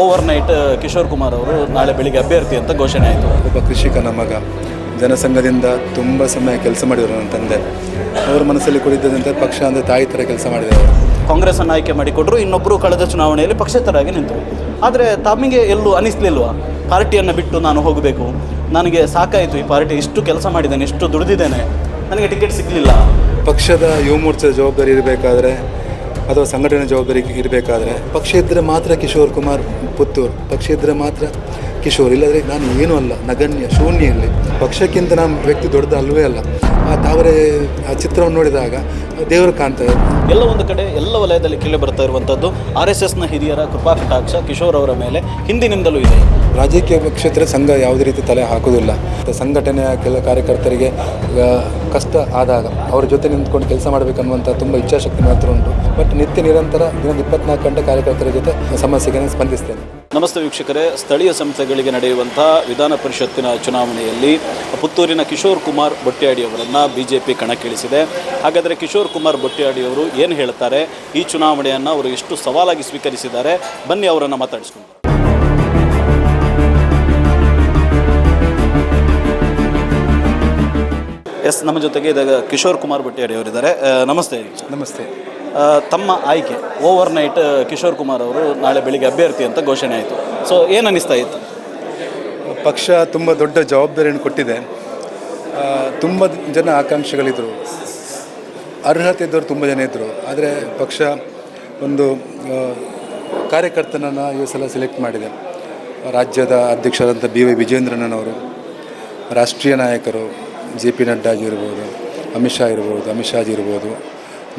Over night Kishore Kumar ಅವರು ನಾಳೆ ಬೆಳಿಗ್ಗೆ ಅಭ್ಯರ್ಥಿ ಅಂತ ಘೋಷಣೆ ಆಯಿತು. ಒಬ್ಬ ಕೃಷಿಕನ ಮಗ ಜನಸಂಘದಿಂದ ತುಂಬ ಸಮಯ ಕೆಲಸ ಮಾಡಿದರು ನನ್ನ ತಂದೆ. ಅವರ ಮನಸ್ಸಲ್ಲಿ ಕುಳಿತದಂತೆ ಪಕ್ಷ ಅಂದರೆ ತಾಯಿ ಥರ ಕೆಲಸ ಮಾಡಿದರು ಕಾಂಗ್ರೆಸ್ಸನ್ನು ಆಯ್ಕೆ ಮಾಡಿಕೊಟ್ರು ಇನ್ನೊಬ್ಬರು ಕಳೆದ ಚುನಾವಣೆಯಲ್ಲಿ ಪಕ್ಷೇತರಾಗಿ ನಿಂತರು. ಆದರೆ ತಮಗೆ ಎಲ್ಲೂ ಅನಿಸ್ಲಿಲ್ವಾ? ಪಾರ್ಟಿಯನ್ನು ಬಿಟ್ಟು ನಾನು ಹೋಗಬೇಕು. ನನಗೆ ಸಾಕಾಯಿತು ಈ ಪಾರ್ಟಿ ಇಷ್ಟು ಕೆಲಸ ಮಾಡಿದ್ದೇನೆ ಇಷ್ಟು ದುಡಿದಿದ್ದೇನೆ. ನನಗೆ ಟಿಕೆಟ್ ಸಿಗಲಿಲ್ಲ. ಪಕ್ಷದ ಯುವ ಮೋರ್ಚಾ ಜವಾಬ್ದಾರಿ ಇರಬೇಕಾದ್ರೆ ಅಥವಾ ಸಂಘಟನೆ ಜವಾಬ್ದಾರಿ ಇರಬೇಕಾದ್ರೆ ಪಕ್ಷ ಇದ್ದರೆ ಮಾತ್ರ ಕಿಶೋರ್ ಕುಮಾರ್ ಪುತ್ತೂರು ಪಕ್ಷ ಇದ್ದರೆ ಮಾತ್ರ ಕಿಶೋರ್. ಇಲ್ಲದ್ರೆ ನಾನು ಏನೂ ಅಲ್ಲ ನಗಣ್ಯ ಶೂನ್ಯ ಇಲ್ಲಿ. ಪಕ್ಷಕ್ಕಿಂತ ನಮ್ಮ ವ್ಯಕ್ತಿ ದೊಡ್ಡದು ಅಲ್ವೇ ಅಲ್ಲ. ಆ ತಾವರೆ ಆ ಚಿತ್ರವನ್ನು ನೋಡಿದಾಗ ದೇವರು ಕಾಣ್ತದೆ ಎಲ್ಲ ಒಂದು ಕಡೆ ಎಲ್ಲ ವಲಯದಲ್ಲಿ ಕೇಳಿ ಬರ್ತಾ ಇರುವಂಥದ್ದು ಆರ್ ಎಸ್ ಎಸ್ನ ಹಿರಿಯರ ಕೃಪಾ ಕಟಾಕ್ಷ ಕಿಶೋರ್ ಅವರ ಮೇಲೆ ಹಿಂದಿನಿಂದಲೂ ಇದೆ. ರಾಜಕೀಯ ಕ್ಷೇತ್ರ ಸಂಘ ಯಾವುದೇ ರೀತಿ ತಲೆ ಹಾಕೋದಿಲ್ಲ ಸಂಘಟನೆಯ ಕೆಲ ಕಾರ್ಯಕರ್ತರಿಗೆ ಕಷ್ಟ ಆದಾಗ ಅವರ ಜೊತೆ ನಿಂತ್ಕೊಂಡು ಕೆಲಸ ಮಾಡಬೇಕನ್ನುವಂಥ ತುಂಬ ಇಚ್ಛಾಶಕ್ತಿ ಮಾತ್ರ ಉಂಟು. ಬಟ್ ನಿತ್ಯ ನಿರಂತರ ದಿನದ ಇಪ್ಪತ್ನಾಲ್ಕು ಗಂಟೆ ಕಾರ್ಯಕರ್ತರ ಜೊತೆ ಸಮಸ್ಯೆಗೆ ನಾನು ಸ್ಪಂದಿಸ್ತೇನೆ. ನಮಸ್ತೆ ವೀಕ್ಷಕರೇ. ಸ್ಥಳೀಯ ಸಂಸ್ಥೆಗಳಿಗೆ ನಡೆಯುವಂಥ ವಿಧಾನ ಪರಿಷತ್ತಿನ ಚುನಾವಣೆಯಲ್ಲಿ ಪುತ್ತೂರಿನ ಕಿಶೋರ್ ಕುಮಾರ್ ಬೊಟ್ಟಿಯಾಡಿ ಅವರನ್ನು ಬಿ ಜೆ ಪಿ ಕಣಕ್ಕಿಳಿಸಿದೆ. ಹಾಗಾದರೆ ಕಿಶೋರ್ ಕುಮಾರ್ ಬೊಟ್ಟಿಯಾಡಿ ಅವರು ಏನು ಹೇಳ್ತಾರೆ? ಈ ಚುನಾವಣೆಯನ್ನು ಅವರು ಎಷ್ಟು ಸವಾಲಾಗಿ ಸ್ವೀಕರಿಸಿದ್ದಾರೆ? ಬನ್ನಿ ಅವರನ್ನು ಮಾತಾಡಿಸ್ಕೊಂಡು ಎಸ್ ನಮ್ಮ ಜೊತೆಗೆ ಇದಾಗ ಕಿಶೋರ್ ಕುಮಾರ್ ಬೊಟ್ಯಾಡಿ ಅವರಿದ್ದಾರೆ ನಮಸ್ತೆ. ನಮಸ್ತೆ. ತಮ್ಮ ಆಯ್ಕೆ ಓವರ್ ನೈಟ್ ಕಿಶೋರ್ ಕುಮಾರ್ ಅವರು ನಾಳೆ ಬೆಳಿಗ್ಗೆ ಅಭ್ಯರ್ಥಿ ಅಂತ ಘೋಷಣೆ ಆಯಿತು. ಸೊ ಏನು ಅನ್ನಿಸ್ತಾ ಇತ್ತು? ಪಕ್ಷ ತುಂಬ ದೊಡ್ಡ ಜವಾಬ್ದಾರಿಯನ್ನು ಕೊಟ್ಟಿದೆ. ತುಂಬ ಜನ ಆಕಾಂಕ್ಷಿಗಳಿದ್ದರು ಅರ್ಹತೆ ಇದ್ದವರು ತುಂಬ ಜನ ಇದ್ದರು ಆದರೆ ಪಕ್ಷ ಒಂದು ಕಾರ್ಯಕರ್ತನನ್ನು ಈ ಸಲ ಸೆಲೆಕ್ಟ್ ಮಾಡಿದೆ. ರಾಜ್ಯದ ಅಧ್ಯಕ್ಷರಾದಂಥ ಬಿ ವೈ ವಿಜೇಂದ್ರನವರು ರಾಷ್ಟ್ರೀಯ ನಾಯಕರು ಜೆ ಪಿ ನಡ್ಡಾಜಿ ಇರ್ಬೋದು, ಅಮಿತ್ ಶಾ ಇರ್ಬೋದು, ಅಮಿತ್ ಶಾಜಿ ಇರ್ಬೋದು,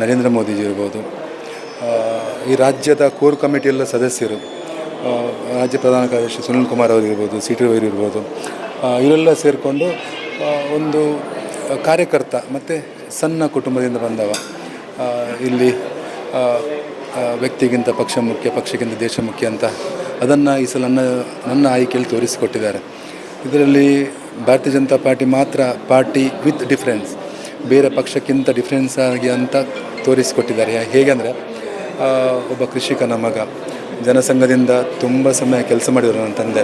ನರೇಂದ್ರ ಮೋದಿಜಿ ಇರ್ಬೋದು. ಈ ರಾಜ್ಯದ ಕೋರ್ ಕಮಿಟಿಯೆಲ್ಲ ಸದಸ್ಯರು ರಾಜ್ಯ ಪ್ರಧಾನ ಕಾರ್ಯದರ್ಶಿ ಸುನಿಲ್ ಕುಮಾರ್ ಅವರು ಇರ್ಬೋದು, ಸಿ ಟಿ ಇರ್ಬೋದು ಇವರೆಲ್ಲ ಸೇರಿಕೊಂಡು ಒಂದು ಕಾರ್ಯಕರ್ತ ಮತ್ತು ಸಣ್ಣ ಕುಟುಂಬದಿಂದ ಬಂದವ. ಇಲ್ಲಿ ವ್ಯಕ್ತಿಗಿಂತ ಪಕ್ಷ ಮುಖ್ಯ, ಪಕ್ಷಕ್ಕಿಂತ ದೇಶ ಮುಖ್ಯ ಅಂತ ಅದನ್ನು ಈ ಸಲ ನನ್ನ ನನ್ನ ಆಯ್ಕೆಯಲ್ಲಿ ತೋರಿಸಿಕೊಟ್ಟಿದ್ದಾರೆ. ಇದರಲ್ಲಿ ಭಾರತೀಯ ಜನತಾ ಪಾರ್ಟಿ ಮಾತ್ರ ಪಾರ್ಟಿ ವಿತ್ ಡಿಫ್ರೆನ್ಸ್. ಬೇರೆ ಪಕ್ಷಕ್ಕಿಂತ ಡಿಫ್ರೆನ್ಸ್ ಆಗಿ ಅಂತ ತೋರಿಸಿಕೊಟ್ಟಿದ್ದಾರೆ. ಹೇಗೆಂದರೆ ಒಬ್ಬ ಕೃಷಿಕನ ಮಗ ಜನಸಂಘದಿಂದ ತುಂಬ ಸಮಯ ಕೆಲಸ ಮಾಡಿದರು ನನ್ನ ತಂದೆ.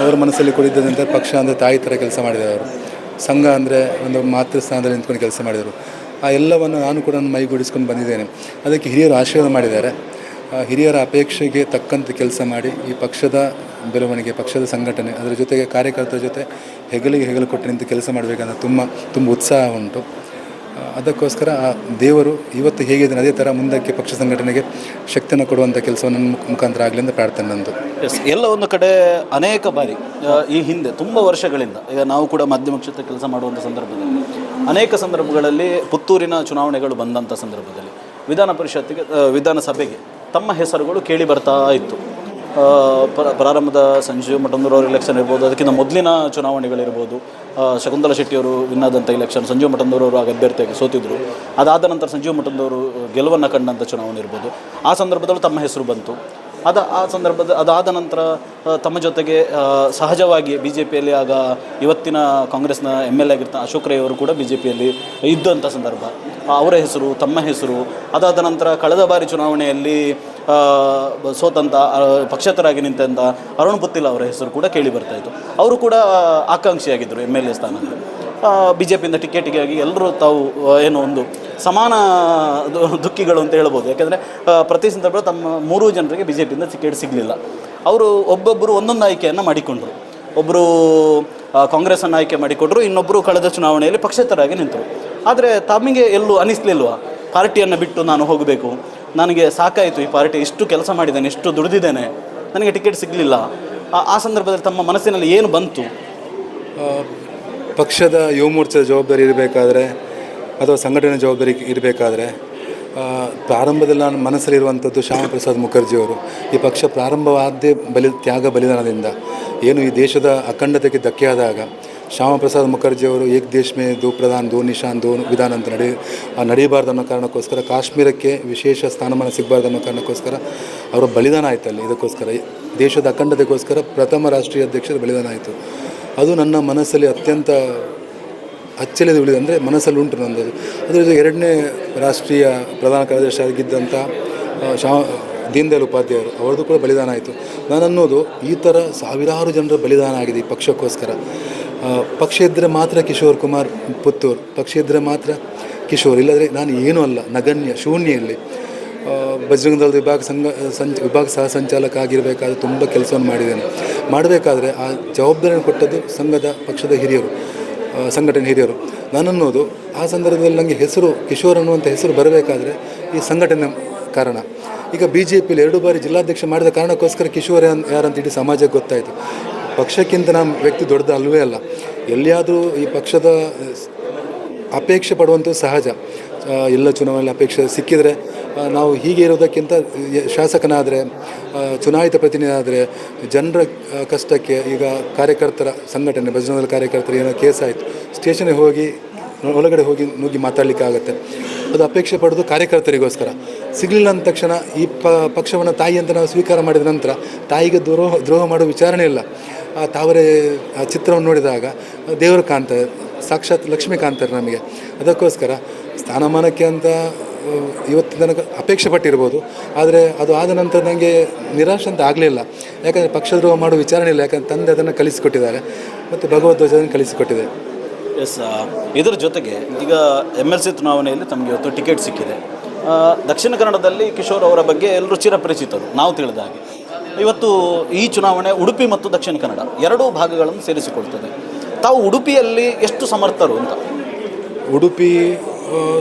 ಅವರ ಮನಸ್ಸಲ್ಲಿ ಕುಳಿತದಂತೆ ಪಕ್ಷ ಅಂದರೆ ತಾಯಿ ಥರ ಕೆಲಸ ಮಾಡಿದವರು. ಸಂಘ ಅಂದರೆ ಒಂದು ಮಾತೃ ಸ್ಥಾನದಲ್ಲಿ ನಿಂತ್ಕೊಂಡು ಕೆಲಸ ಮಾಡಿದರು. ಆ ಎಲ್ಲವನ್ನು ನಾನು ಕೂಡ ನನ್ನ ಮೈಗೂಡಿಸ್ಕೊಂಡು ಬಂದಿದ್ದೇನೆ. ಅದಕ್ಕೆ ಹಿರಿಯರು ಆಶೀರ್ವಾದ ಮಾಡಿದ್ದಾರೆ. ಹಿರಿಯರ ಅಪೇಕ್ಷೆಗೆ ತಕ್ಕಂತೆ ಕೆಲಸ ಮಾಡಿ ಈ ಪಕ್ಷದ ಬೆಳವಣಿಗೆ, ಪಕ್ಷದ ಸಂಘಟನೆ, ಅದರ ಜೊತೆಗೆ ಕಾರ್ಯಕರ್ತರ ಜೊತೆ ಹೆಗಲಿಗೆ ಹೆಗಲು ಕೊಟ್ಟು ನಿಂತು ಕೆಲಸ ಮಾಡಬೇಕಂತ ತುಂಬ ತುಂಬ ಉತ್ಸಾಹ ಉಂಟು. ಅದಕ್ಕೋಸ್ಕರ ಆ ದೇವರು ಇವತ್ತು ಹೇಗಿದ್ದಾನೆ ಅದೇ ಥರ ಮುಂದಕ್ಕೆ ಪಕ್ಷ ಸಂಘಟನೆಗೆ ಶಕ್ತಿಯನ್ನು ಕೊಡುವಂಥ ಕೆಲಸವನ್ನು ಮುಖಾಂತರ ಆಗಲಿ ಅಂತ ಪ್ರಾರ್ಥನೆ ನಂದು. ಎಸ್ ಎಲ್ಲ ಒಂದು ಕಡೆ ಅನೇಕ ಬಾರಿ ಈ ಹಿಂದೆ ತುಂಬ ವರ್ಷಗಳಿಂದ, ಈಗ ನಾವು ಕೂಡ ಮಾಧ್ಯಮ ಕ್ಷೇತ್ರ ಕೆಲಸ ಮಾಡುವಂಥ ಸಂದರ್ಭದಲ್ಲಿ, ಅನೇಕ ಸಂದರ್ಭಗಳಲ್ಲಿ ಪುತ್ತೂರಿನ ಚುನಾವಣೆಗಳು ಬಂದಂಥ ಸಂದರ್ಭದಲ್ಲಿ, ವಿಧಾನ ಪರಿಷತ್ತಿಗೆ ವಿಧಾನಸಭೆಗೆ ತಮ್ಮ ಹೆಸರುಗಳು ಕೇಳಿ ಬರ್ತಾ ಇತ್ತು. ಪ್ರಾರಂಭದ ಸಂಜೀವ್ ಅವರು ಎಲೆಕ್ಷನ್ ಇರ್ಬೋದು, ಅದಕ್ಕಿಂತ ಮೊದಲಿನ ಚುನಾವಣೆಗಳಿರ್ಬೋದು ಶಕುಂತಲಾ ಶೆಟ್ಟಿಯವರು ವಿನ್ ಆದಂಥ ಎಲೆಕ್ಷನ್ ಸಂಜೀವ್ ಮಠಂದೂರ್ ಅವರು ಆಗ ಅಭ್ಯರ್ಥಿಯಾಗಿ ಸೋತಿದ್ರು. ಅದಾದ ನಂತರ ಸಂಜೀವ್ ಮಠಂದೂರು ಗೆಲುವನ್ನು ಕಂಡಂಥ ಚುನಾವಣೆ ಇರ್ಬೋದು. ಆ ಸಂದರ್ಭದಲ್ಲೂ ತಮ್ಮ ಹೆಸರು ಬಂತು. ಅದ, ಆ ಸಂದರ್ಭದ, ಅದಾದ ನಂತರ ತಮ್ಮ ಜೊತೆಗೆ ಸಹಜವಾಗಿ ಬಿ ಜೆ ಪಿಯಲ್ಲಿ ಆಗ ಇವತ್ತಿನ ಕಾಂಗ್ರೆಸ್ನ ಎಂ ಎಲ್ ಎ ಆಗಿರ್ತ ಅಶೋಕ್ ರೈ ಅವರು ಕೂಡ ಬಿ ಜೆ ಪಿಯಲ್ಲಿ ಇದ್ದಂಥ ಸಂದರ್ಭ. ಅವರ ಹೆಸರು, ತಮ್ಮ ಹೆಸರು, ಅದಾದ ನಂತರ ಕಳೆದ ಬಾರಿ ಚುನಾವಣೆಯಲ್ಲಿ ಸೋತಂತ ಪಕ್ಷೇತರಾಗಿ ನಿಂತಂಥ ಅರುಣ್ ಪುತ್ತಿಲ್ ಅವರ ಹೆಸರು ಕೂಡ ಕೇಳಿ ಬರ್ತಾ ಇತ್ತು. ಅವರು ಕೂಡ ಆಕಾಂಕ್ಷಿಯಾಗಿದ್ದರು ಎಂ ಎಲ್ ಎ ಸ್ಥಾನಕ್ಕೆ. ಬಿ ಜೆ ಪಿಯಿಂದ ಟಿಕೆಟಿಗಾಗಿ ಎಲ್ಲರೂ ತಾವು ಏನು ಒಂದು ಸಮಾನ ದುಃಖಿಗಳು ಅಂತ ಹೇಳ್ಬೋದು. ಯಾಕೆಂದರೆ ಪ್ರತಿ ಸಂದರ್ಭ ತಮ್ಮ ಮೂರು ಜನರಿಗೆ ಬಿ ಜೆ ಪಿಯಿಂದ ಟಿಕೆಟ್ ಸಿಗಲಿಲ್ಲ. ಅವರು ಒಬ್ಬೊಬ್ಬರು ಒಂದೊಂದು ಆಯ್ಕೆಯನ್ನು ಮಾಡಿಕೊಂಡರು. ಒಬ್ಬರು ಕಾಂಗ್ರೆಸ್ಸನ್ನು ಆಯ್ಕೆ ಮಾಡಿಕೊಟ್ರು ಇನ್ನೊಬ್ಬರು ಕಳೆದ ಚುನಾವಣೆಯಲ್ಲಿ ಪಕ್ಷೇತರಾಗಿ ನಿಂತರು. ಆದರೆ ತಮಗೆ ಎಲ್ಲೂ ಅನಿಸ್ಲಿಲ್ವಾ ಪಾರ್ಟಿಯನ್ನು ಬಿಟ್ಟು ನಾನು ಹೋಗಬೇಕು. ನನಗೆ ಸಾಕಾಯಿತು ಈ ಪಾರ್ಟಿ, ಇಷ್ಟು ಕೆಲಸ ಮಾಡಿದ್ದೇನೆ, ಇಷ್ಟು ದುಡಿದಿದ್ದೇನೆ. ನನಗೆ ಟಿಕೆಟ್ ಸಿಗಲಿಲ್ಲ. ಆ ಸಂದರ್ಭದಲ್ಲಿ ತಮ್ಮ ಮನಸ್ಸಿನಲ್ಲಿ ಏನು ಬಂತು? ಪಕ್ಷದ ಯುವ ಮೋರ್ಚಾದ ಜವಾಬ್ದಾರಿ ಇರಬೇಕಾದ್ರೆ ಅಥವಾ ಸಂಘಟನೆ ಜವಾಬ್ದಾರಿ ಇರಬೇಕಾದ್ರೆ ಪ್ರಾರಂಭದಲ್ಲಿ ನಾನು ಮನಸ್ಸಲ್ಲಿರುವಂಥದ್ದು ಶ್ಯಾಮ ಪ್ರಸಾದ್ ಮುಖರ್ಜಿಯವರು ಈ ಪಕ್ಷ ಪ್ರಾರಂಭವಾದ್ದೇ ಬಲಿ, ತ್ಯಾಗ ಬಲಿದಾನದಿಂದ, ಏನು ಈ ದೇಶದ ಅಖಂಡತೆಗೆ ಧಕ್ಕೆಯಾದಾಗ ಶ್ಯಾಮ ಪ್ರಸಾದ್ ಮುಖರ್ಜಿಯವರು ಏಕ್ ದೇಶ್ ಮೇ ದೋ ಪ್ರಧಾನ್ ದೋ ನಿಶಾನ್ ದೋ ವಿಧಾನ ಅಂತ ನಡೆ ನಡೆಯಬಾರ್ದು ಅನ್ನೋ ಕಾರಣಕ್ಕೋಸ್ಕರ ಕಾಶ್ಮೀರಕ್ಕೆ ವಿಶೇಷ ಸ್ಥಾನಮಾನ ಸಿಗಬಾರ್ದು ಅನ್ನೋ ಕಾರಣಕ್ಕೋಸ್ಕರ ಅವರ ಬಲಿದಾನ ಆಯ್ತಲ್ಲಿ ಇದಕ್ಕೋಸ್ಕರ. ದೇಶದ ಅಖಂಡತೆಗೋಸ್ಕರ ಪ್ರಥಮ ರಾಷ್ಟ್ರೀಯ ಅಧ್ಯಕ್ಷರ ಬಲಿದಾನ ಆಯಿತು. ಅದು ನನ್ನ ಮನಸ್ಸಲ್ಲಿ ಅತ್ಯಂತ ಅಚ್ಚಲಿದ ಉಳಿದು ಅಂದರೆ ಮನಸ್ಸಲ್ಲಿ ಉಂಟು ನನ್ನದು ಅದರ ಜೊತೆಗೆ ಎರಡನೇ ರಾಷ್ಟ್ರೀಯ ಪ್ರಧಾನ ಕಾರ್ಯದರ್ಶಿ ಆಗಿದ್ದಂಥ ದೀನ್ ಶಾ ದೀನದಯಾಳ್ ಉಪಾಧ್ಯಾಯರು ಅವ್ರದ್ದು ಕೂಡ ಬಲಿದಾನ ಆಯಿತು. ನಾನು ಅನ್ನೋದು ಈ ಥರ ಸಾವಿರಾರು ಜನರ ಬಲಿದಾನ ಆಗಿದೆ ಈ ಪಕ್ಷಕ್ಕೋಸ್ಕರ. ಪಕ್ಷ ಇದ್ದರೆ ಮಾತ್ರ ಕಿಶೋರ್ ಕುಮಾರ್ ಪುತ್ತೂರು. ಪಕ್ಷ ಇದ್ದರೆ ಮಾತ್ರ ಕಿಶೋರ್. ಇಲ್ಲದ್ರೆ ನಾನು ಏನೂ ಅಲ್ಲ. ನಗಣ್ಯ, ಶೂನ್ಯ ಇಲ್ಲಿ. ಬಜರಂಗದಳದ ಬಜರಂಗ ದಳದ ವಿಭಾಗ ಸಂಘ, ಸಂಚ, ವಿಭಾಗ ಸಹ ಸಂಚಾಲಕ ಆಗಿರಬೇಕಾದ್ರೆ ತುಂಬ ಕೆಲಸವನ್ನು ಮಾಡಿದ್ದೇನೆ. ಮಾಡಬೇಕಾದ್ರೆ ಆ ಜವಾಬ್ದಾರಿಯನ್ನು ಕೊಟ್ಟದ್ದು ಸಂಘದ ಪಕ್ಷದ ಹಿರಿಯರು ಸಂಘಟನೆ ಹಿರಿಯರು. ನಾನನ್ನೋದು ಆ ಸಂದರ್ಭದಲ್ಲಿ ನನಗೆ ಹೆಸರು, ಕಿಶೋರ್ ಅನ್ನುವಂಥ ಹೆಸರು ಬರಬೇಕಾದ್ರೆ ಈ ಸಂಘಟನೆ ಕಾರಣ. ಈಗ ಬಿ ಜೆ ಪಿಲಿ ಎರಡು ಬಾರಿ ಜಿಲ್ಲಾಧ್ಯಕ್ಷ ಮಾಡಿದ ಕಾರಣಕ್ಕೋಸ್ಕರ ಕಿಶೋರ್ ಯಾರಂತ ಇಡೀ ಸಮಾಜಕ್ಕೆ ಗೊತ್ತಾಯಿತು. ಪಕ್ಷಕ್ಕಿಂತ ನಮ್ಮ ವ್ಯಕ್ತಿ ದೊಡ್ಡದು ಅಲ್ಲವೇ ಅಲ್ಲ. ಎಲ್ಲಿಯಾದರೂ ಈ ಪಕ್ಷದ ಅಪೇಕ್ಷೆ ಪಡುವಂಥದ್ದು ಸಹಜ. ಎಲ್ಲ ಚುನಾವಣೆಯಲ್ಲಿ ಅಪೇಕ್ಷೆ ಸಿಕ್ಕಿದರೆ ನಾವು ಹೀಗೆ ಇರೋದಕ್ಕಿಂತ ಶಾಸಕನಾದರೆ ಚುನಾಯಿತ ಪ್ರತಿನಿಧಿ ಆದರೆ ಜನರ ಕಷ್ಟಕ್ಕೆ ಈಗ ಕಾರ್ಯಕರ್ತರ ಸಂಘಟನೆ ಭಜನದ ಕಾರ್ಯಕರ್ತರು ಏನೋ ಕೇಸ್ ಆಯಿತು. ಸ್ಟೇಷನ್ಗೆ ಹೋಗಿ ಒಳಗಡೆ ಹೋಗಿ ನುಗ್ಗಿ ಮಾತಾಡಲಿಕ್ಕೆ ಆಗುತ್ತೆ. ಅದು ಅಪೇಕ್ಷೆ ಪಡೋದು ಕಾರ್ಯಕರ್ತರಿಗೋಸ್ಕರ. ಸಿಗಲಿಲ್ಲ ಅಂದ ತಕ್ಷಣ ಈ ಪಕ್ಷವನ್ನು ತಾಯಿ ಅಂತ ನಾವು ಸ್ವೀಕಾರ ಮಾಡಿದ ನಂತರ ತಾಯಿಗೆ ದ್ರೋಹ ದ್ರೋಹ ಮಾಡೋ ವಿಚಾರಣೆ ಇಲ್ಲ. ತಾವರೆ, ಆ ಚಿತ್ರವನ್ನು ನೋಡಿದಾಗ ದೇವರು ಕಾಣ್ತಾರೆ ಸಾಕ್ಷಾತ್ ಲಕ್ಷ್ಮಿ ಕಾಣ್ತಾರೆ ನಮಗೆ. ಅದಕ್ಕೋಸ್ಕರ ಸ್ಥಾನಮಾನಕ್ಕೆ ಅಂತ ಇವತ್ತು ತನಕ ಅಪೇಕ್ಷೆ ಪಟ್ಟಿರ್ಬೋದು, ಆದರೆ ಅದು ಆದ ನಂತರ ನನಗೆ ನಿರಾಶೆ ಅಂತ ಆಗಲಿಲ್ಲ. ಯಾಕಂದರೆ ಪಕ್ಷದ್ರೋಹ ಮಾಡೋ ವಿಚಾರಣೆ ಇಲ್ಲ, ಯಾಕಂದ್ರೆ ತಂದೆ ಅದನ್ನು ಕಲಿಸಿಕೊಟ್ಟಿದ್ದಾರೆ ಮತ್ತು ಭಗವದ್ವಜವನ್ನು ಕಲಿಸಿಕೊಟ್ಟಿದೆ ಎಸ್ ಇದರ ಜೊತೆಗೆ ಈಗ ಎಂ ಎಲ್ ಸಿ ಚುನಾವಣೆಯಲ್ಲಿ ತಮಗೆ ಇವತ್ತು ಟಿಕೆಟ್ ಸಿಕ್ಕಿದೆ. ದಕ್ಷಿಣ ಕನ್ನಡದಲ್ಲಿ ಕಿಶೋರ್ ಅವರ ಬಗ್ಗೆ ಎಲ್ಲರೂ ಚಿರಪರಿಚಿತರು, ನಾವು ತಿಳಿದ ಹಾಗೆ. ಇವತ್ತು ಈ ಚುನಾವಣೆ ಉಡುಪಿ ಮತ್ತು ದಕ್ಷಿಣ ಕನ್ನಡ ಎರಡೂ ಭಾಗಗಳನ್ನು ಸೇರಿಸಿಕೊಳ್ತದೆ. ತಾವು ಉಡುಪಿಯಲ್ಲಿ ಎಷ್ಟು ಸಮರ್ಥರು ಅಂತ? ಉಡುಪಿ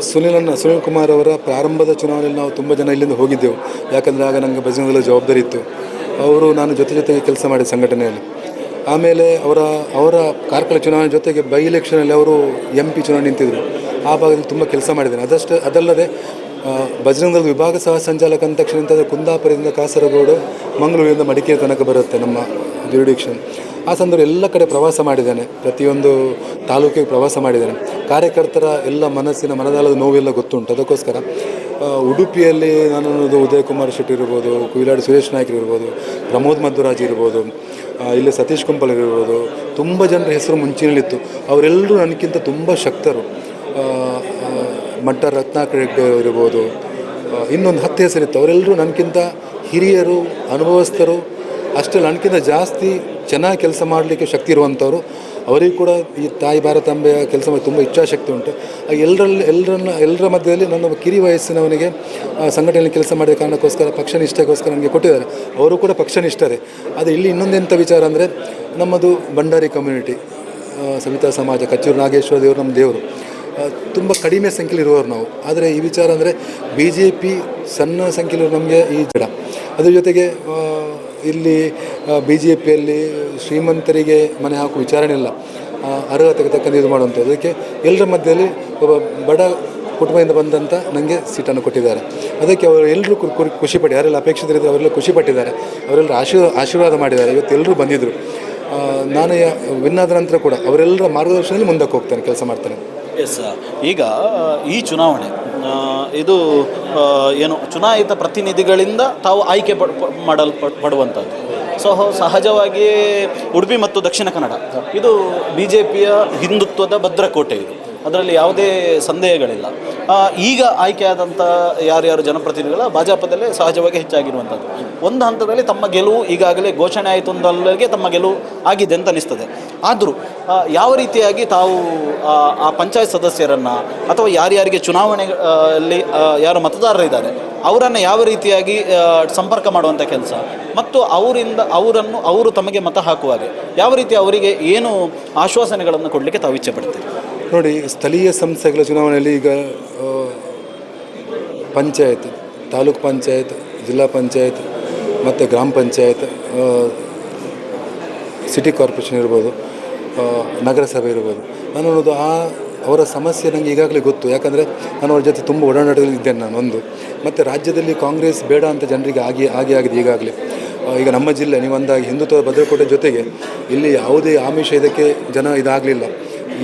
ಸುನಿಲನ್ನು ಸುನಿಲ್ ಕುಮಾರ್ ಅವರ ಪ್ರಾರಂಭದ ಚುನಾವಣೆಯಲ್ಲಿ ನಾವು ತುಂಬ ಜನ ಇಲ್ಲಿಂದ ಹೋಗಿದ್ದೆವು. ಯಾಕಂದರೆ ಆಗ ನನಗೆ ಭಜನದಲ್ಲಿ ಜವಾಬ್ದಾರಿ ಇತ್ತು. ಅವರು ನಾನು ಜೊತೆ ಜೊತೆಗೆ ಕೆಲಸ ಮಾಡಿದ ಸಂಘಟನೆಯಲ್ಲಿ. ಆಮೇಲೆ ಅವರ ಅವರ ಕಾರ್ಕಳ ಚುನಾವಣೆ ಜೊತೆಗೆ ಬೈ ಎಲೆಕ್ಷನಲ್ಲಿ ಅವರು ಎಂ ಪಿ ಚುನಾವಣೆ ನಿಂತಿದ್ದರು ಆ ಭಾಗದಲ್ಲಿ ತುಂಬ ಕೆಲಸ ಮಾಡಿದ್ದೇನೆ ಅದಷ್ಟು, ಅದಲ್ಲದೆ ಬಜರಂಗದ ವಿಭಾಗ ಸಹ ಸಂಚಾಲಕ ಅಂದ ತಕ್ಷಣ ಅಂತಂದರೆ ಕುಂದಾಪುರದಿಂದ ಕಾಸರಗೋಡು, ಮಂಗಳೂರಿಂದ ಮಡಿಕೇರಿ ತನಕ ಬರುತ್ತೆ ನಮ್ಮ ಜ್ಯುರಿಡಿಕ್ಷನ್ ಆ ಸಂದರ್ಭ ಎಲ್ಲ ಕಡೆ ಪ್ರವಾಸ ಮಾಡಿದ್ದಾನೆ. ಪ್ರತಿಯೊಂದು ತಾಲೂಕಿಗೆ ಪ್ರವಾಸ ಮಾಡಿದ್ದಾನೆ. ಕಾರ್ಯಕರ್ತರ ಎಲ್ಲ ಮನಸ್ಸಿನ ಮನದಾಳದ ನೋವೆಲ್ಲ ಗೊತ್ತುಂಟು. ಅದಕ್ಕೋಸ್ಕರ ಉಡುಪಿಯಲ್ಲಿ ನಾನು ಉದಯ್ ಕುಮಾರ್ ಶೆಟ್ಟಿ ಇರ್ಬೋದು, ಕುಯಿಲಾಡಿ ಸುರೇಶ್ ನಾಯ್ಕರು ಇರ್ಬೋದು, ಪ್ರಮೋದ್ ಮಧ್ವರಾಜ್ ಇರ್ಬೋದು ಇಲ್ಲೇ ಸತೀಶ್ ಕುಂಪಲ್ ಇರ್ಬೋದು, ತುಂಬ ಜನರ ಹೆಸರು ಮುಂಚಿನಲ್ಲಿತ್ತು ಅವರೆಲ್ಲರೂ ನನಗಿಂತ ತುಂಬ ಶಕ್ತರು. ಮಟ್ಟ ರತ್ನಾಕರ್ ಹೆಗ್ಡೆ ಇರ್ಬೋದು ಇನ್ನೊಂದು ಹತ್ತು ಹೆಸರಿತ್ತು ಅವರೆಲ್ಲರೂ ನನಗಿಂತ ಹಿರಿಯರು, ಅನುಭವಸ್ಥರು ಅಷ್ಟೇ ನನಗಿಂತ ಜಾಸ್ತಿ ಚೆನ್ನಾಗಿ ಕೆಲಸ ಮಾಡಲಿಕ್ಕೆ ಶಕ್ತಿ ಇರುವಂಥವ್ರು. ಅವರಿಗೂ ಕೂಡ ಈ ತಾಯಿ ಭಾರತಾಂಬೆಯ ಕೆಲಸ ಮಾಡಿ ತುಂಬ ಇಚ್ಛಾಶಕ್ತಿ ಉಂಟು. ಎಲ್ಲರಲ್ಲಿ ಎಲ್ಲರನ್ನ ಎಲ್ಲರ ಮಧ್ಯದಲ್ಲಿ ನನ್ನ ಕಿರಿ ವಯಸ್ಸಿನವನಿಗೆ ಸಂಘಟನೆಯಲ್ಲಿ ಕೆಲಸ ಮಾಡಿದ ಕಾರಣಕ್ಕೋಸ್ಕರ, ಪಕ್ಷ ನಿಷ್ಠೆಗೋಸ್ಕರ ನನಗೆ ಕೊಟ್ಟಿದ್ದಾರೆ. ಅವರು ಕೂಡ ಪಕ್ಷ ನಿಷ್ಠರೇ. ಆದರೆ ಇಲ್ಲಿ ಇನ್ನೊಂದೆಂಥ ವಿಚಾರ ಅಂದರೆ, ನಮ್ಮದು ಭಂಡಾರಿ ಕಮ್ಯುನಿಟಿ ಸವಿತಾ ಸಮಾಜ ಕಚ್ಚೂರು ನಾಗೇಶ್ವರ ದೇವರು ನಮ್ಮ ದೇವರು. ತುಂಬ ಕಡಿಮೆ ಸಂಖ್ಯೆಯಲ್ಲಿ ಇರುವವರು ನಾವು. ಆದರೆ ಈ ವಿಚಾರ ಅಂದರೆ ಬಿ ಜೆ ಪಿ ಸಣ್ಣ ಸಂಖ್ಯೆಯಲ್ಲಿ ನಮಗೆ ಈ ಜಡ. ಅದ್ರ ಜೊತೆಗೆ ಇಲ್ಲಿ ಬಿ ಜೆ ಪಿಯಲ್ಲಿ ಶ್ರೀಮಂತರಿಗೆ ಮನೆ ಹಾಕುವ ವಿಚಾರಣೆ ಇಲ್ಲ. ಅರ್ಹತೆಗೆ ತಕ್ಕಂತೆ ಇದು ಮಾಡುವಂಥದ್ದು. ಅದಕ್ಕೆ ಎಲ್ಲರ ಮಧ್ಯದಲ್ಲಿ ಒಬ್ಬ ಬಡ ಕುಟುಂಬದಿಂದ ಬಂದಂಥ ನನಗೆ ಸೀಟನ್ನು ಕೊಟ್ಟಿದ್ದಾರೆ. ಅದಕ್ಕೆ ಅವರು ಎಲ್ಲರೂ ಖುಷಿಪಟ್ಟು, ಯಾರೆಲ್ಲ ಅಪೇಕ್ಷಿತರಿದ್ದರು, ಅವರೆಲ್ಲ ಖುಷಿಪಟ್ಟಿದ್ದಾರೆ. ಅವರೆಲ್ಲರೂ ಆಶೀರ್ವಾದ ಆಶೀರ್ವಾದ ಮಾಡಿದ್ದಾರೆ. ಇವತ್ತು ಎಲ್ಲರೂ ಬಂದಿದ್ದರು ನಾನು ವಿನ್ನಾದ ನಂತರ ಕೂಡ ಅವರೆಲ್ಲರ ಮಾರ್ಗದರ್ಶನದಲ್ಲಿ ಮುಂದಕ್ಕೆ ಹೋಗ್ತೇನೆ, ಕೆಲಸ ಮಾಡ್ತೇನೆ. ಎಸ್ ಈಗ ಈ ಚುನಾವಣೆ ಇದು ಏನು ಚುನಾಯಿತ ಪ್ರತಿನಿಧಿಗಳಿಂದ ತಾವು ಆಯ್ಕೆ ಪಡ್, ಪ- ಮಾಡಲ್ ಪಡುವಂಥದ್ದು. ಸೊ ಸಹಜವಾಗಿ ಉಡುಪಿ ಮತ್ತು ದಕ್ಷಿಣ ಕನ್ನಡ, ಇದು ಬಿ ಜೆ ಪಿಯ ಹಿಂದುತ್ವದ ಭದ್ರಕೋಟೆ ಇದು. ಅದರಲ್ಲಿ ಯಾವುದೇ ಸಂದೇಹಗಳಿಲ್ಲ. ಈಗ ಆಯ್ಕೆಯಾದಂಥ ಯಾರ್ಯಾರು ಜನಪ್ರತಿನಿಧಿಗಳ ಭಾಜಪದಲ್ಲೇ ಸಹಜವಾಗಿ ಹೆಚ್ಚಾಗಿರುವಂಥದ್ದು ಒಂದು ಹಂತದಲ್ಲಿ ತಮ್ಮ ಗೆಲುವು ಈಗಾಗಲೇ ಘೋಷಣೆ ಆಯಿತು ಅಂದಲ್ಲಿಗೆ ತಮ್ಮ ಗೆಲುವು ಆಗಿದೆ ಅಂತ ಅನಿಸ್ತದೆ ಆದರೂ ಯಾವ ರೀತಿಯಾಗಿ ತಾವು ಆ, ಪಂಚಾಯತ್ ಸದಸ್ಯರನ್ನು ಅಥವಾ ಯಾರ್ಯಾರಿಗೆ ಚುನಾವಣೆ ಆ, ಅಲ್ಲಿ ಆ, ಯಾರು ಮತದಾರರಿದ್ದಾರೆ ಅವರನ್ನು ಯಾವ ರೀತಿಯಾಗಿ ಸಂಪರ್ಕ ಮಾಡುವಂಥ ಕೆಲಸ ಮತ್ತು ಅವರಿಂದ ಅವರನ್ನು ಅವರು ತಮಗೆ ಮತ ಹಾಕುವಾಗೆ ಯಾವ ರೀತಿ ಅವರಿಗೆ ಏನು ಆಶ್ವಾಸನೆಗಳನ್ನು ಕೊಡಲಿಕ್ಕೆ ತಾವು ಇಚ್ಛೆ ಪಡ್ತೀರಿ? ನೋಡಿ, ಸ್ಥಳೀಯ ಸಂಸ್ಥೆಗಳ ಚುನಾವಣೆಯಲ್ಲಿ ಈಗ ಪಂಚಾಯತ್, ತಾಲೂಕು ಪಂಚಾಯತ್, ಜಿಲ್ಲಾ ಪಂಚಾಯತ್ ಮತ್ತು ಗ್ರಾಮ ಪಂಚಾಯತ್ ಸಿಟಿ ಕಾರ್ಪೊರೇಷನ್ ಇರ್ಬೋದು ನಗರಸಭೆ ಇರ್ಬೋದು. ನಾನು ನೋಡೋದು ಆ, ಅವರ ಸಮಸ್ಯೆ ನನಗೆ ಈಗಾಗಲೇ ಗೊತ್ತು. ಯಾಕಂದರೆ ನಾನು ಅವ್ರ ಜೊತೆ ತುಂಬ ಒಡನಾಟದಲ್ಲಿ ಇದ್ದೇನೆ ನಾನು ಒಂದು. ಮತ್ತು ರಾಜ್ಯದಲ್ಲಿ ಕಾಂಗ್ರೆಸ್ ಬೇಡ ಅಂತ ಜನರಿಗೆ ಆಗಿ ಆಗಿ, ಆಗಿದೆ ಈಗಾಗಲೇ. ಈಗ ನಮ್ಮ ಜಿಲ್ಲೆ ನೀವು ಅಂದಾಗ ಹಿಂದುತ್ವ ಭದ್ರಕೋಟೆ ಜೊತೆಗೆ ಇಲ್ಲಿ ಯಾವುದೇ ಆಮಿಷ ಇದಕ್ಕೆ ಜನ ಇದಾಗಲಿಲ್ಲ.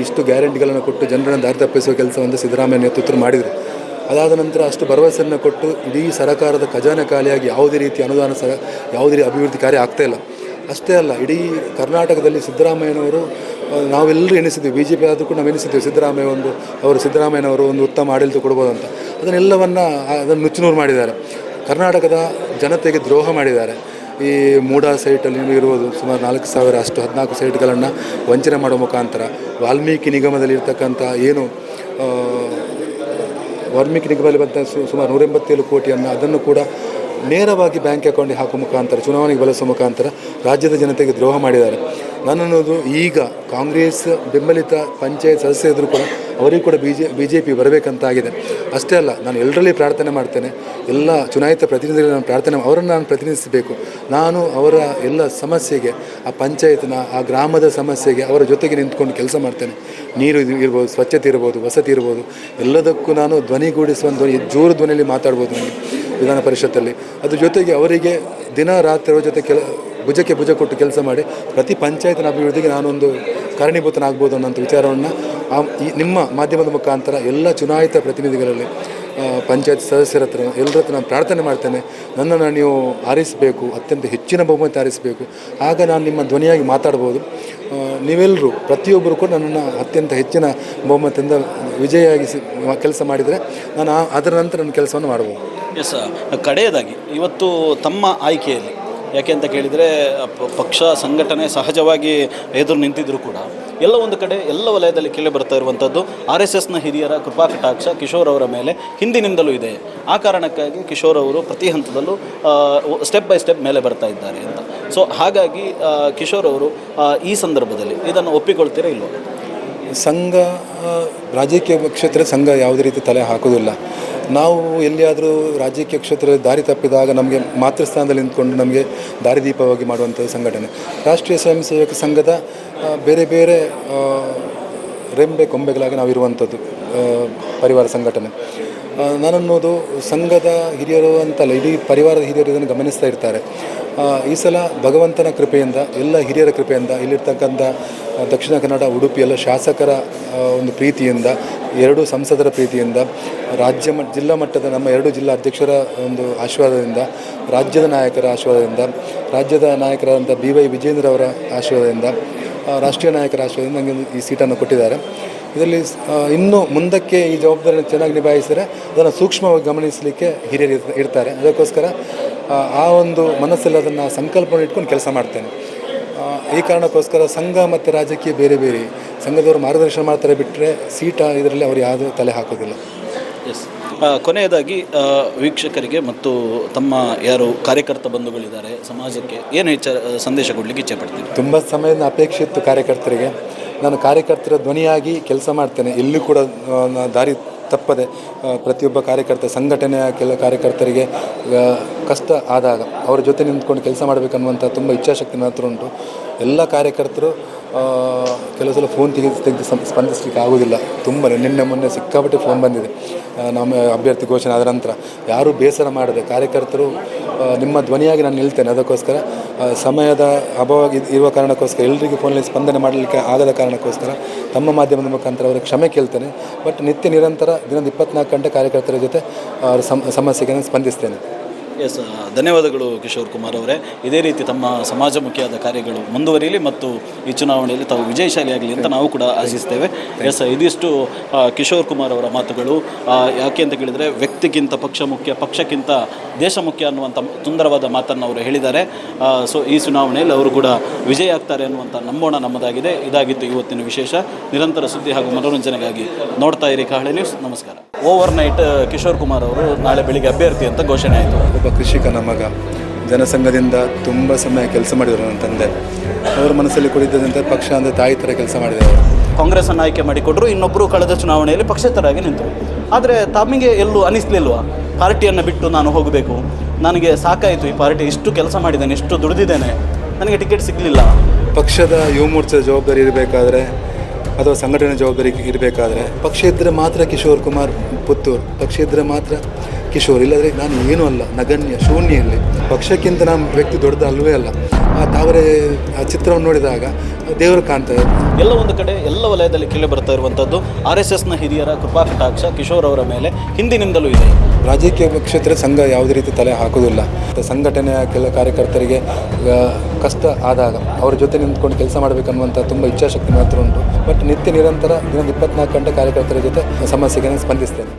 ಇಷ್ಟು ಗ್ಯಾರಂಟಿಗಳನ್ನು ಕೊಟ್ಟು ಜನರನ್ನು ದಾರಿ ತಪ್ಪಿಸುವ ಕೆಲಸವನ್ನು ಸಿದ್ದರಾಮಯ್ಯ ನೇತೃತ್ವ ಮಾಡಿದರು. ಅದಾದ ನಂತರ ಅಷ್ಟು ಭರವಸೆಯನ್ನು ಕೊಟ್ಟು ಇಡೀ ಸರ್ಕಾರದ ಖಜಾನೆ ಖಾಲಿಯಾಗಿ ಯಾವುದೇ ರೀತಿ ಅನುದಾನ ಸಹ ಯಾವುದೇ ಅಭಿವೃದ್ಧಿ ಕಾರ್ಯ ಆಗ್ತಾ ಇಲ್ಲ. ಅಷ್ಟೇ ಅಲ್ಲ, ಇಡೀ ಕರ್ನಾಟಕದಲ್ಲಿ ಸಿದ್ದರಾಮಯ್ಯನವರು ನಾವೆಲ್ಲರೂ ಎಣಿಸಿದ್ದೀವಿ ಬಿ ಜೆ ಪಿ ಆದರೂ ಕೂಡ ನಾವು ಎನಿಸಿದ್ವಿ ಸಿದ್ದರಾಮಯ್ಯ ಒಂದು, ಅವರು ಸಿದ್ದರಾಮಯ್ಯನವರು ಒಂದು ಉತ್ತಮ ಆಡಳಿತ ಕೊಡ್ಬೋದು ಅಂತ ಅದನ್ನೆಲ್ಲವನ್ನು, ಅದನ್ನು ನುಚ್ಚುನೂರು ಮಾಡಿದ್ದಾರೆ. ಕರ್ನಾಟಕದ ಜನತೆಗೆ ದ್ರೋಹ ಮಾಡಿದ್ದಾರೆ. ಈ ಮೂಡಾ ಸೈಟಲ್ಲಿ ಇರುವುದು ಸುಮಾರು ನಾಲ್ಕು ಸಾವಿರ ಅಷ್ಟು ಹದಿನಾಲ್ಕು ಸೈಟ್ಗಳನ್ನು ವಂಚನೆ ಮಾಡೋ ಮುಖಾಂತರ ವಾಲ್ಮೀಕಿ ನಿಗಮದಲ್ಲಿ ಇರ್ತಕ್ಕಂಥ ಏನು ವಾಲ್ಮೀಕಿ ನಿಗಮದಲ್ಲಿ ಬಂದ ಸುಮಾರು ನೂರೆಂಬತ್ತೇಳು ಕೋಟಿಯನ್ನು ಅದನ್ನು ಕೂಡ ನೇರವಾಗಿ ಬ್ಯಾಂಕ್ ಅಕೌಂಟಿಗೆ ಹಾಕುವ ಮುಖಾಂತರ, ಚುನಾವಣೆಗೆ ಬಳಸುವ ಮುಖಾಂತರ ರಾಜ್ಯದ ಜನತೆಗೆ ದ್ರೋಹ ಮಾಡಿದ್ದಾರೆ. ನನ್ನನ್ನೋದು ಈಗ ಕಾಂಗ್ರೆಸ್ ಬೆಂಬಲಿತ ಪಂಚಾಯತ್ ಸದಸ್ಯರಿದ್ರು ಕೂಡ ಅವರಿಗೂ ಕೂಡ B J B J P ಬರಬೇಕಂತಾಗಿದೆ. ಅಷ್ಟೇ ಅಲ್ಲ, ನಾನು ಎಲ್ಲರಲ್ಲಿ ಪ್ರಾರ್ಥನೆ ಮಾಡ್ತೇನೆ. ಎಲ್ಲ ಚುನಾಯಿತ ಪ್ರತಿನಿಧಿಗಳು ನಾನು ಪ್ರಾರ್ಥನೆ ಅವರನ್ನು ನಾನು ಪ್ರತಿನಿಧಿಸಬೇಕು. ನಾನು ಅವರ ಎಲ್ಲ ಸಮಸ್ಯೆಗೆ, ಆ ಪಂಚಾಯತ್ನ, ಆ ಗ್ರಾಮದ ಸಮಸ್ಯೆಗೆ ಅವರ ಜೊತೆಗೆ ನಿಂತ್ಕೊಂಡು ಕೆಲಸ ಮಾಡ್ತೇನೆ. ನೀರು ಇರ್ಬೋದು, ಸ್ವಚ್ಛತೆ ಇರ್ಬೋದು, ವಸತಿ ಇರ್ಬೋದು, ಎಲ್ಲದಕ್ಕೂ ನಾನು ಧ್ವನಿಗೂಡಿಸುವ ಧ್ವನಿ, ಜೋರು ಧ್ವನಿಯಲ್ಲಿ ಮಾತಾಡ್ಬೋದು ನನಗೆ ವಿಧಾನ ಪರಿಷತ್ತಲ್ಲಿ. ಅದ್ರ ಜೊತೆಗೆ ಅವರಿಗೆ ದಿನ, ರಾತ್ರಿ ಜೊತೆ ಕೆಲ, ಭುಜಕ್ಕೆ ಭುಜ ಕೊಟ್ಟು ಕೆಲಸ ಮಾಡಿ, ಪ್ರತಿ ಪಂಚಾಯತ್ನ ಅಭಿವೃದ್ಧಿಗೆ ನಾನೊಂದು ಕಾರಣೀಭೂತನಾಗ್ಬೋದು ಅನ್ನೋಂಥ ವಿಚಾರವನ್ನು ನಿಮ್ಮ ಮಾಧ್ಯಮದ ಮುಖಾಂತರ ಎಲ್ಲ ಚುನಾಯಿತ ಪ್ರತಿನಿಧಿಗಳಲ್ಲಿ ಪಂಚಾಯತ್ ಸದಸ್ಯರ ಹತ್ರ ಎಲ್ಲರ ಹತ್ರ ನಾನು ಪ್ರಾರ್ಥನೆ ಮಾಡ್ತೇನೆ. ನನ್ನನ್ನು ನೀವು ಆರಿಸಬೇಕು ಅತ್ಯಂತ ಹೆಚ್ಚಿನ ಬಹುಮತ ಆರಿಸಬೇಕು ಆಗ ನಾನು ನಿಮ್ಮ ಧ್ವನಿಯಾಗಿ ಮಾತಾಡ್ಬೋದು. ನೀವೆಲ್ಲರೂ ಪ್ರತಿಯೊಬ್ಬರು ಕೂಡ ನನ್ನನ್ನು ಅತ್ಯಂತ ಹೆಚ್ಚಿನ ಬಹುಮತದಿಂದ ಆಗಿಸಿ ಕೆಲಸ ಮಾಡಿದರೆ ನಾನು ಅದರ ನಂತರ ನನ್ನ ಕೆಲಸವನ್ನು ಮಾಡ್ಬೋದು. ಎಸ್ ಕಡೆಯದಾಗಿ, ಇವತ್ತು ತಮ್ಮ ಆಯ್ಕೆಯಲ್ಲಿ ಯಾಕೆ ಅಂತ ಕೇಳಿದರೆ ಪಕ್ಷ, ಸಂಘಟನೆ ಸಹಜವಾಗಿ ಎದುರು ನಿಂತಿದ್ರು ಕೂಡ, ಎಲ್ಲ ಒಂದು ಕಡೆ, ಎಲ್ಲ ವಲಯದಲ್ಲಿ ಕೇಳಿ ಬರ್ತಾ ಇರುವಂಥದ್ದು ಆರ್ ಎಸ್ ಎಸ್ನ ಹಿರಿಯರ ಕೃಪಾ ಕಟಾಕ್ಷ ಕಿಶೋರ್ ಅವರ ಮೇಲೆ ಹಿಂದಿನಿಂದಲೂ ಇದೆ. ಆ ಕಾರಣಕ್ಕಾಗಿ ಕಿಶೋರ್ ಅವರು ಪ್ರತಿ ಹಂತದಲ್ಲೂ ಸ್ಟೆಪ್ ಬೈ ಸ್ಟೆಪ್ ಮೇಲೆ ಬರ್ತಾ ಇದ್ದಾರೆ ಅಂತ. ಸೊ ಹಾಗಾಗಿ ಕಿಶೋರ್ ಅವರು ಈ ಸಂದರ್ಭದಲ್ಲಿ ಇದನ್ನು ಒಪ್ಪಿಕೊಳ್ತೀರಾ ಇಲ್ವೋ? ಸಂಘ ರಾಜಕೀಯ ಕ್ಷೇತ್ರ ಸಂಘ ಯಾವುದೇ ರೀತಿ ತಲೆ ಹಾಕೋದಿಲ್ಲ ನಾವು ಎಲ್ಲಿಯಾದರೂ ರಾಜಕೀಯ ಕ್ಷೇತ್ರ ದಾರಿ ತಪ್ಪಿದಾಗ ನಮಗೆ ಮಾತೃಸ್ಥಾನದಲ್ಲಿ ನಿಂತ್ಕೊಂಡು ನಮಗೆ ದಾರಿದೀಪವಾಗಿ ಮಾಡುವಂಥ ಸಂಘಟನೆ. ರಾಷ್ಟ್ರೀಯ ಸ್ವಯಂ ಸೇವಕ ಸಂಘದ ಬೇರೆ ಬೇರೆ ರೆಂಬೆ ಕೊಂಬೆಗಳಾಗಿ ನಾವು ಇರುವಂಥದ್ದು ಪರಿವಾರ ಸಂಘಟನೆ. ನಾನನ್ನೋದು ಸಂಘದ ಹಿರಿಯರು ಅಂತಲ್ಲ, ಇಡೀ ಪರಿವಾರದ ಹಿರಿಯರು ಇದನ್ನು ಗಮನಿಸ್ತಾ ಇರ್ತಾರೆ. ಈ ಸಲ ಭಗವಂತನ ಕೃಪೆಯಿಂದ, ಎಲ್ಲ ಹಿರಿಯರ ಕೃಪೆಯಿಂದ, ಇಲ್ಲಿರ್ತಕ್ಕಂಥ ದಕ್ಷಿಣ ಕನ್ನಡ, ಉಡುಪಿ, ಎಲ್ಲ ಶಾಸಕರ ಒಂದು ಪ್ರೀತಿಯಿಂದ, ಎರಡು ಸಂಸದರ ಪ್ರೀತಿಯಿಂದ, ರಾಜ್ಯ ಮಟ್ಟ ಜಿಲ್ಲಾ ಮಟ್ಟದ ನಮ್ಮ ಎರಡು ಜಿಲ್ಲಾ ಅಧ್ಯಕ್ಷರ ಒಂದು ಆಶೀರ್ವಾದದಿಂದ, ರಾಜ್ಯದ ನಾಯಕರ ಆಶೀರ್ವಾದದಿಂದ, ರಾಜ್ಯದ ನಾಯಕರಾದಂಥ ಬಿ ವೈ ವಿಜೇಂದ್ರ ಅವರ ಆಶೀರ್ವಾದದಿಂದ ರಾಷ್ಟ್ರೀಯ ನಾಯಕರ ಆಶೀರ್ವಾದದಿಂದ ನನಗೆ ಈ ಸೀಟನ್ನು ಕೊಟ್ಟಿದ್ದಾರೆ. ಇದರಲ್ಲಿ ಇನ್ನೂ ಮುಂದಕ್ಕೆ ಈ ಜವಾಬ್ದಾರಿಯನ್ನು ಚೆನ್ನಾಗಿ ನಿಭಾಯಿಸಿದರೆ ಅದನ್ನು ಸೂಕ್ಷ್ಮವಾಗಿ ಗಮನಿಸಲಿಕ್ಕೆ ಹಿರಿಯರು ಇರ್ತಾರೆ. ಅದಕ್ಕೋಸ್ಕರ ಆ, ಆ ಒಂದು ಮನಸ್ಸಲ್ಲಿ ಅದನ್ನು ಸಂಕಲ್ಪವನ್ನು ಇಟ್ಕೊಂಡು ಕೆಲಸ ಮಾಡ್ತೇನೆ. ಈ ಕಾರಣಕ್ಕೋಸ್ಕರ ಸಂಘ ಮತ್ತು ರಾಜಕೀಯ ಬೇರೆ ಬೇರೆ. ಸಂಘದವರು ಮಾರ್ಗದರ್ಶನ ಮಾಡ್ತಾರೆ ಬಿಟ್ಟರೆ ಸೀಟ ಇದರಲ್ಲಿ ಅವರು ಯಾವುದೂ ತಲೆ ಹಾಕೋದಿಲ್ಲ. ಎಸ್ ಕೊನೆಯದಾಗಿ ವೀಕ್ಷಕರಿಗೆ ಮತ್ತು ತಮ್ಮ ಯಾರು ಕಾರ್ಯಕರ್ತ ಬಂಧುಗಳಿದ್ದಾರೆ ಸಮಾಜಕ್ಕೆ ಏನು ಹೆಚ್ಚ ಸಂದೇಶ ಕೊಡಲಿಕ್ಕೆ ಇಚ್ಛೆ ಪಡ್ತೀವಿ ತುಂಬ ಸಮಯದ ಅಪೇಕ್ಷೆ ಇತ್ತು ಕಾರ್ಯಕರ್ತರಿಗೆ. ನಾನು ಕಾರ್ಯಕರ್ತರ ಧ್ವನಿಯಾಗಿ ಕೆಲಸ ಮಾಡ್ತೇನೆ. ಎಲ್ಲೂ ಕೂಡ ದಾರಿ ತಪ್ಪದೆ ಪ್ರತಿಯೊಬ್ಬ ಕಾರ್ಯಕರ್ತ ಸಂಘಟನೆಯ ಕೆಲ ಕಾರ್ಯಕರ್ತರಿಗೆ ಕಷ್ಟ ಆದಾಗ, ಅವರ ಜೊತೆ ನಿಂತ್ಕೊಂಡು ಕೆಲಸ ಮಾಡಬೇಕನ್ನುವಂಥ ತುಂಬ ಇಚ್ಛಾಶಕ್ತಿ ಮಾತ್ರ ಉಂಟು. ಎಲ್ಲ ಕಾರ್ಯಕರ್ತರು ಕೆಲವು ಸಲ ಫೋನ್ ತೆಗೆದು ತೆಗೆದು ಸ್ಪಂದಿಸಲಿಕ್ಕೆ ಆಗೋದಿಲ್ಲ. ತುಂಬ ನಿನ್ನೆ ಮೊನ್ನೆ ಸಿಕ್ಕಾಪಟ್ಟೆ ಫೋನ್ ಬಂದಿದೆ. ನಮ್ಮ ಅಭ್ಯರ್ಥಿ ಘೋಷಣೆ ಆದ ನಂತರ. ಯಾರೂ ಬೇಸರ ಮಾಡದೆ ಕಾರ್ಯಕರ್ತರು ನಿಮ್ಮ ಧ್ವನಿಯಾಗಿ ನಾನು ನಿಲ್ತೇನೆ. ಅದಕ್ಕೋಸ್ಕರ ಸಮಯದ ಅಭಾವ ಇರುವ ಕಾರಣಕ್ಕೋಸ್ಕರ ಎಲ್ಲರಿಗೂ ಫೋನಲ್ಲಿ ಸ್ಪಂದನೆ ಮಾಡಲಿಕ್ಕೆ ಆಗದ ಕಾರಣಕ್ಕೋಸ್ಕರ ತಮ್ಮ ಮಾಧ್ಯಮದ ಮುಖಾಂತರ ಅವರ ಕ್ಷಮೆ ಕೇಳ್ತೇನೆ. ಬಟ್ ನಿತ್ಯ ನಿರಂತರ ದಿನದ ಇಪ್ಪತ್ನಾಲ್ಕು ಗಂಟೆ ಕಾರ್ಯಕರ್ತರ ಜೊತೆ ಅವರ ಸಮ್, ಸಮಸ್ಯೆಗೆ ಸ್ಪಂದಿಸ್ತೇನೆ. ಎಸ್ ಧನ್ಯವಾದಗಳು ಕಿಶೋರ್ ಕುಮಾರ್ ಅವರೇ. ಇದೇ ರೀತಿ ತಮ್ಮ ಸಮಾಜಮುಖಿಯಾದ ಕಾರ್ಯಗಳು ಮುಂದುವರಿಯಲಿ ಮತ್ತು ಈ ಚುನಾವಣೆಯಲ್ಲಿ ತಾವು ವಿಜಯಶಾಲಿಯಾಗಲಿ ಅಂತ ನಾವು ಕೂಡ ಆಶಿಸ್ತೇವೆ. ಎಸ್, ಇದಿಷ್ಟು ಕಿಶೋರ್ ಕುಮಾರ್ ಅವರ ಮಾತುಗಳು. ಯಾಕೆ ಅಂತ ಕೇಳಿದರೆ ವ್ಯಕ್ತಿಗಿಂತ ಪಕ್ಷ ಮುಖ್ಯ, ಪಕ್ಷಕ್ಕಿಂತ ದೇಶ ಮುಖ್ಯ ಅನ್ನುವಂಥ ಸುಂದರವಾದ ಮಾತನ್ನು ಅವರು ಹೇಳಿದ್ದಾರೆ. ಸೊ ಈ ಚುನಾವಣೆಯಲ್ಲಿ ಅವರು ಕೂಡ ವಿಜಯ ಆಗ್ತಾರೆ ಅನ್ನುವಂಥ ನಂಬೋಣ ನಮ್ಮದಾಗಿದೆ. ಇದಾಗಿತ್ತು ಇವತ್ತಿನ ವಿಶೇಷ. ನಿರಂತರ ಸುದ್ದಿ ಹಾಗೂ ಮನೋರಂಜನೆಗಾಗಿ ನೋಡ್ತಾ ಇರಿ ಕಹಳೆ ನ್ಯೂಸ್. ನಮಸ್ಕಾರ. ಓವರ್ ನೈಟ್ ಕಿಶೋರ್ ಕುಮಾರ್ ಅವರು ನಾಳೆ ಬೆಳಿಗ್ಗೆ ಅಭ್ಯರ್ಥಿ ಅಂತ ಘೋಷಣೆ ಆಯಿತು. ಒಬ್ಬ ಕೃಷಿಕನ ಮಗ ಜನಸಂಘದಿಂದ ತುಂಬ ಸಮಯ ಕೆಲಸ ಮಾಡಿದರು ನನ್ನ ತಂದೆ ಅವರ ಮನಸ್ಸಲ್ಲಿ ಕುಡಿದಂತೆ ಪಕ್ಷ ಅಂದರೆ ತಾಯಿ ಥರ ಕೆಲಸ ಮಾಡಿದ್ದಾರೆ ಕಾಂಗ್ರೆಸ್ಸನ್ನು ಆಯ್ಕೆ ಮಾಡಿಕೊಟ್ರು ಇನ್ನೊಬ್ಬರು ಕಳೆದ ಚುನಾವಣೆಯಲ್ಲಿ ಪಕ್ಷೇತರಾಗಿ ನಿಂತರು. ಆದರೆ ತಮಗೆ ಎಲ್ಲೂ ಅನಿಸ್ಲಿಲ್ವಾ? ಪಾರ್ಟಿಯನ್ನು ಬಿಟ್ಟು ನಾನು ಹೋಗಬೇಕು. ನನಗೆ ಸಾಕಾಯಿತು ಈ ಪಾರ್ಟಿ. ಇಷ್ಟು ಕೆಲಸ ಮಾಡಿದ್ದೇನೆ ಇಷ್ಟು ದುಡಿದಿದ್ದೇನೆ. ನನಗೆ ಟಿಕೆಟ್ ಸಿಗಲಿಲ್ಲ. ಪಕ್ಷದ ಯುವ ಮೋರ್ಚಾದ ಜವಾಬ್ದಾರಿ ಇರಬೇಕಾದ್ರೆ ಅಥವಾ ಸಂಘಟನೆ ಜವಾಬ್ದಾರಿ ಇರಬೇಕಾದ್ರೆ ಪಕ್ಷ ಇದ್ದರೆ ಮಾತ್ರ ಕಿಶೋರ್ ಕುಮಾರ್ ಪುತ್ತೂರು ಪಕ್ಷ ಇದ್ದರೆ ಮಾತ್ರ ಕಿಶೋರ್. ಇಲ್ಲದ್ರೆ ನಾನು ಏನೂ ಅಲ್ಲ ನಗಣ್ಯ ಶೂನ್ಯ ಇಲ್ಲಿ ಪಕ್ಷಕ್ಕಿಂತ ನಮ್ಮ ವ್ಯಕ್ತಿ ದೊಡ್ಡದು ಅಲ್ವೇ ಅಲ್ಲ. ಆ ತಾವರೆ ಆ ಚಿತ್ರವನ್ನು ನೋಡಿದಾಗ ದೇವರು ಕಾಣ್ತದೆ ಎಲ್ಲ ಒಂದು ಕಡೆ ಎಲ್ಲ ವಲಯದಲ್ಲಿ ಕೇಳಿ ಬರ್ತಾ ಇರುವಂಥದ್ದು. ಆರ್ ಎಸ್ ಎಸ್ನ ಹಿರಿಯರ ಕೃಪಾ ಕಟಾಕ್ಷ ಕಿಶೋರ್ ಅವರ ಮೇಲೆ ಹಿಂದಿನಿಂದಲೂ ಇದೆ. ರಾಜಕೀಯ ಕ್ಷೇತ್ರ ಸಂಘ ಯಾವುದೇ ರೀತಿ ತಲೆ ಹಾಕೋದಿಲ್ಲ ಸಂಘಟನೆಯ ಕೆಲ ಕಾರ್ಯಕರ್ತರಿಗೆ ಕಷ್ಟ ಆದಾಗ ಅವರ ಜೊತೆ ನಿಂತ್ಕೊಂಡು ಕೆಲಸ ಮಾಡಬೇಕನ್ನುವಂಥ ತುಂಬ ಇಚ್ಛಾಶಕ್ತಿ ಮಾತ್ರ ಉಂಟು. ಬಟ್ ನಿತ್ಯ ನಿರಂತರ ದಿನದ ಇಪ್ಪತ್ನಾಲ್ಕು ಗಂಟೆ ಕಾರ್ಯಕರ್ತರ ಜೊತೆ ಸಮಸ್ಯೆಗೆ ಸ್ಪಂದಿಸ್ತೇನೆ.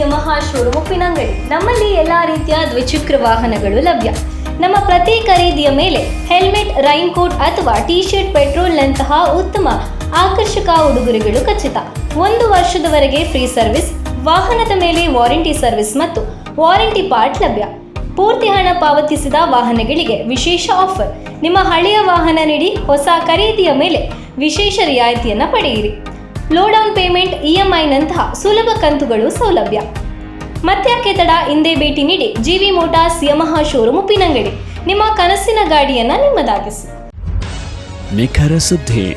ಯಮಹ ಶೋರೂಮ್ ಉಪ್ಪಿನಂಗಡಿ ನಮ್ಮಲ್ಲಿ ಎಲ್ಲಾ ರೀತಿಯ ದ್ವಿಚಕ್ರ ವಾಹನಗಳು ಲಭ್ಯ. ನಮ್ಮ ಪ್ರತಿ ಖರೀದಿಯ ಮೇಲೆ ಹೆಲ್ಮೆಟ್ ರೈನ್ ಕೋಟ್ ಅಥವಾ ಟಿ ಶರ್ಟ್ ಪೆಟ್ರೋಲ್ನಂತಹ ಉತ್ತಮ ಆಕರ್ಷಕ ಉಡುಗೊರೆಗಳು ಖಚಿತ. ಒಂದು ವರ್ಷದವರೆಗೆ ಫ್ರೀ ಸರ್ವಿಸ್, ವಾಹನದ ಮೇಲೆ ವಾರಂಟಿ ಸರ್ವಿಸ್ ಮತ್ತು ವಾರಂಟಿ ಪಾರ್ಟ್ ಲಭ್ಯ. ಪೂರ್ತಿ ಹಣ ಪಾವತಿಸಿದ ವಾಹನಗಳಿಗೆ ವಿಶೇಷ ಆಫರ್. ನಿಮ್ಮ ಹಳೆಯ ವಾಹನ ನೀಡಿ ಹೊಸ ಖರೀದಿಯ ಮೇಲೆ ವಿಶೇಷ ರಿಯಾಯಿತಿಯನ್ನು ಪಡೆಯಿರಿ. Low down payment E M ಐನಂತಹ ಸುಲಭ ಕಂತುಗಳು ಸೌಲಭ್ಯ. ಮತ್ತೆ ತಡ ಹಿಂದೆ ಭೇಟಿ ನೀಡಿ GV Motors Yamaha showroom Uppinangadi. ನಿಮ್ಮ ಕನಸಿನ ಗಾಡಿಯನ್ನ ನಿಮ್ಮದಾಗಿಸಿ. ನಿಖರ ಸುದ್ದಿ.